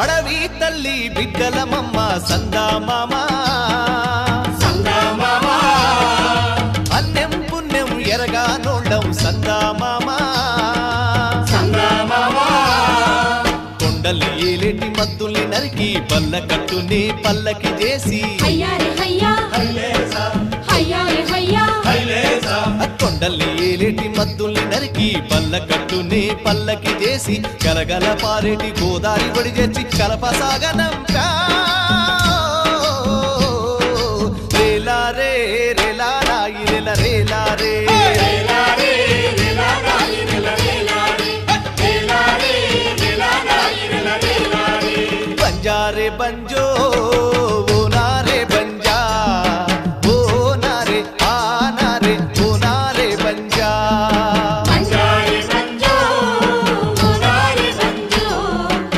అడవి తల్లి బిడ్డలమమ్మ సందా మామ అన్నెం పుణ్యం ఎరగా నోళ్ళం సందా మామ కొండలు ఏలేటి మత్తుల్ని నరికి పల్ల కట్టుని పల్లకి చేసి. కొండల్ని ఏలేటి మద్దుల్ని నరికి పల్ల కట్టుని పల్లకి చేసి గలగల పారేటి గోదారి ఒడి చేర్చి కలపసాగనంపా రేలా రే రేలా రాయి రేల రేలా రే. బంజారే బంజో